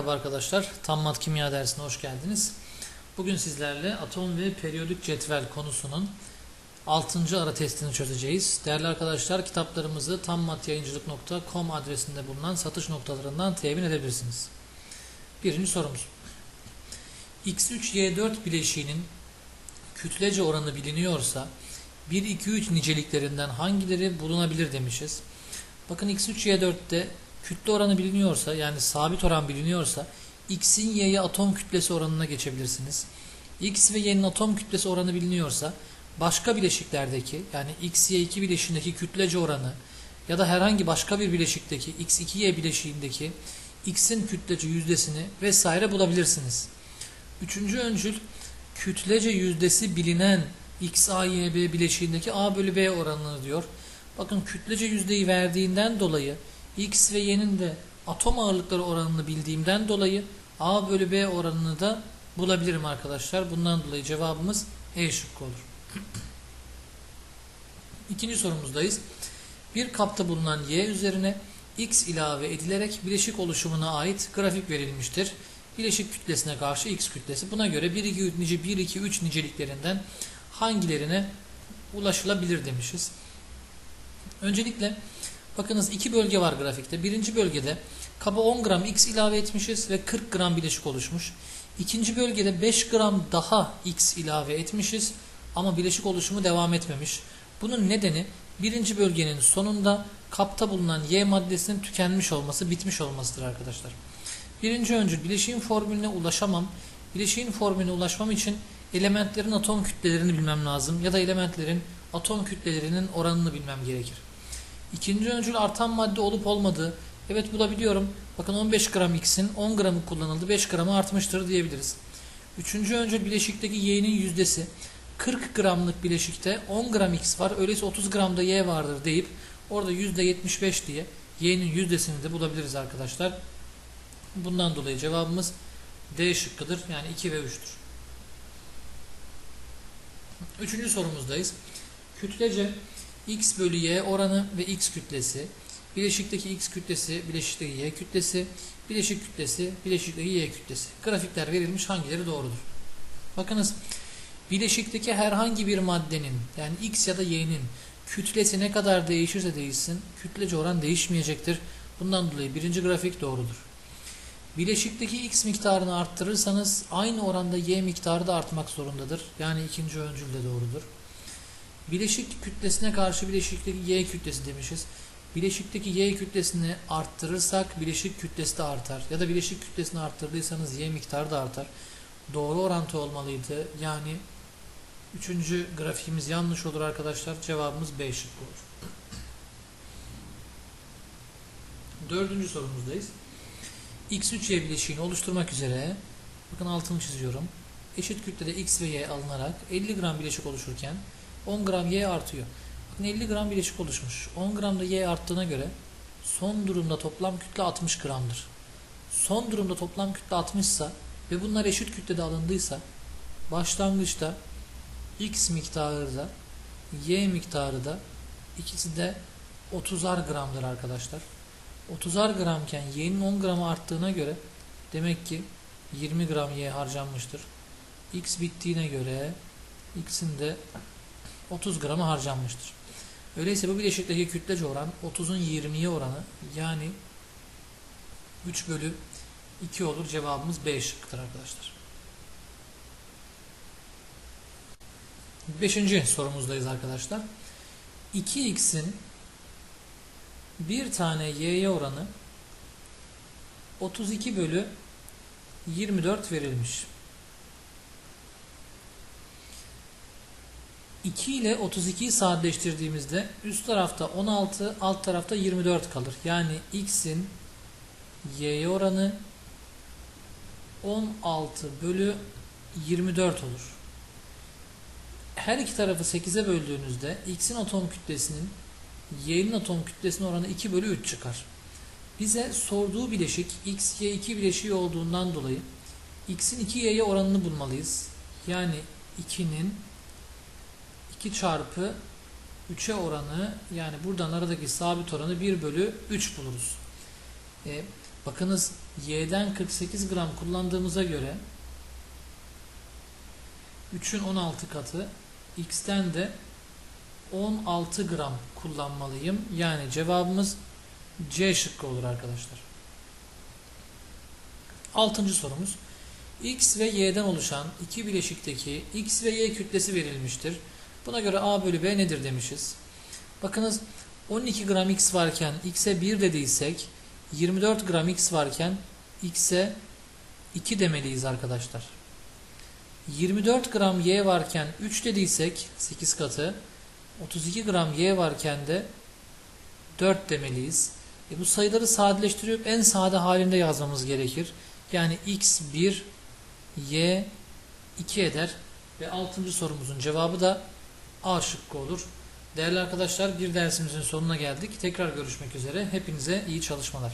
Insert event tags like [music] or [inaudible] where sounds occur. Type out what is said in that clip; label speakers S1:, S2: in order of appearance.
S1: Merhaba arkadaşlar, Tam Mat Kimya dersine hoş geldiniz. Bugün sizlerle atom ve periyodik cetvel konusunun 6. ara testini çözeceğiz. Değerli arkadaşlar, kitaplarımızı tammatyayıncılık.com adresinde bulunan satış noktalarından temin edebilirsiniz. Birinci sorumuz. X3Y4 bileşiğinin kütlece oranı biliniyorsa 1-2-3 niceliklerinden hangileri bulunabilir demişiz. Bakın X3Y4'te kütle oranı biliniyorsa yani sabit oran biliniyorsa X'in Y'ye atom kütlesi oranına geçebilirsiniz. X ve Y'nin atom kütlesi oranı biliniyorsa başka bileşiklerdeki yani X-Y2 bileşiğindeki kütlece oranı ya da herhangi başka bir bileşikteki X2Y bileşiğindeki X'in kütlece yüzdesini vesaire bulabilirsiniz. Üçüncü öncül kütlece yüzdesi bilinen XAYB bileşiğindeki A bölü B oranını diyor. Bakın kütlece yüzdeyi verdiğinden dolayı X ve Y'nin de atom ağırlıkları oranını bildiğimden dolayı A bölü B oranını da bulabilirim arkadaşlar. Bundan dolayı cevabımız E şıkkı olur. [clears throat] İkinci sorumuzdayız. Bir kapta bulunan Y üzerine X ilave edilerek bileşik oluşumuna ait grafik verilmiştir. Bileşik kütlesine karşı X kütlesi. Buna göre 1, 2, 3, 1, 2, 3 niceliklerinden hangilerine ulaşılabilir demişiz. Öncelikle bakınız iki bölge var grafikte. Birinci bölgede kaba 10 gram X ilave etmişiz ve 40 gram bileşik oluşmuş. İkinci bölgede 5 gram daha X ilave etmişiz ama bileşik oluşumu devam etmemiş. Bunun nedeni birinci bölgenin sonunda kapta bulunan Y maddesinin tükenmiş olması, bitmiş olmasıdır arkadaşlar. Birinci öncül bileşiğin formülüne ulaşamam. Bileşiğin formülüne ulaşmam için elementlerin atom kütlelerini bilmem lazım ya da elementlerin atom kütlelerinin oranını bilmem gerekir. İkinci öncül artan madde olup olmadığı evet bulabiliyorum. Bakın 15 gram X'in 10 gramı kullanıldı 5 gramı artmıştır diyebiliriz. Üçüncü öncül bileşikteki Y'nin yüzdesi 40 gramlık bileşikte 10 gram X var öyleyse 30 gramda Y vardır deyip orada %75 diye Y'nin yüzdesini de bulabiliriz arkadaşlar. Bundan dolayı cevabımız D şıkkıdır. Yani 2 ve 3'tür. Üçüncü sorumuzdayız. Kütlece x bölü y oranı ve x kütlesi, bileşikteki x kütlesi, bileşikteki y kütlesi, bileşik kütlesi, bileşikteki y kütlesi. Grafikler verilmiş hangileri doğrudur? Bakınız bileşikteki herhangi bir maddenin yani x ya da y'nin kütlesi ne kadar değişirse değişsin kütlece oran değişmeyecektir. Bundan dolayı birinci grafik doğrudur. Bileşikteki x miktarını arttırırsanız aynı oranda y miktarı da artmak zorundadır. Yani ikinci öncül de doğrudur. Bileşik kütlesine karşı bileşikteki y kütlesi demişiz. Bileşikteki y kütlesini arttırırsak bileşik kütlesi de artar. Ya da bileşik kütlesini arttırdıysanız y miktarı da artar. Doğru orantı olmalıydı. Yani üçüncü grafiğimiz yanlış olur arkadaşlar. Cevabımız B şıkkı olur. Dördüncü sorumuzdayız. X3Y bileşiğini oluşturmak üzere bakın altını çiziyorum. Eşit kütlede X ve Y alınarak 50 gram bileşik oluşurken 10 gram Y artıyor. Bakın 50 gram bileşik oluşmuş. 10 gramda Y arttığına göre son durumda toplam kütle 60 gramdır. Son durumda toplam kütle 60 ise ve bunlar eşit kütlede alındıysa başlangıçta X miktarı da Y miktarı da ikisi de 30'ar gramdır arkadaşlar. 30'ar gramken Y'nin 10 gramı arttığına göre demek ki 20 gram Y harcanmıştır. X bittiğine göre X'in de 30 gramı harcanmıştır. Öyleyse bu bileşikteki kütlece oran 30'un 20'ye oranı yani 3 bölü 2 olur. Cevabımız B şıkkıdır arkadaşlar. Beşinci sorumuzdayız arkadaşlar. 2x'in bir tane y'ye oranı 32 bölü 24 verilmiş. 2 ile 32'yi sadeleştirdiğimizde üst tarafta 16, alt tarafta 24 kalır. Yani x'in y'ye oranı 16 bölü 24 olur. Her iki tarafı 8'e böldüğünüzde x'in atom kütlesinin y'nin atom kütlesinin oranı 2 bölü 3 çıkar. Bize sorduğu bileşik x, y 2 bileşiği olduğundan dolayı x'in 2y'ye oranını bulmalıyız. Yani 2'nin 2 çarpı 3'e oranı yani buradan aradaki sabit oranı 1 bölü 3 buluruz. E, bakınız y'den 48 gram kullandığımıza göre 3'ün 16 katı x'ten de 16 gram kullanmalıyım. Yani cevabımız C şıkkı olur arkadaşlar. Altıncı sorumuz. X ve Y'den oluşan iki bileşikteki X ve Y kütlesi verilmiştir. Buna göre A bölü B nedir demişiz. Bakınız 12 gram X varken X'e 1 dediysek 24 gram X varken X'e 2 demeliyiz arkadaşlar. 24 gram Y varken 3 dediysek 8 katı 32 gram Y varken de 4 demeliyiz. E bu sayıları sadeleştirip en sade halinde yazmamız gerekir. Yani x 1, y 2 eder. Ve 6. sorumuzun cevabı da A şıkkı olur. Değerli arkadaşlar bir dersimizin sonuna geldik. Tekrar görüşmek üzere. Hepinize iyi çalışmalar.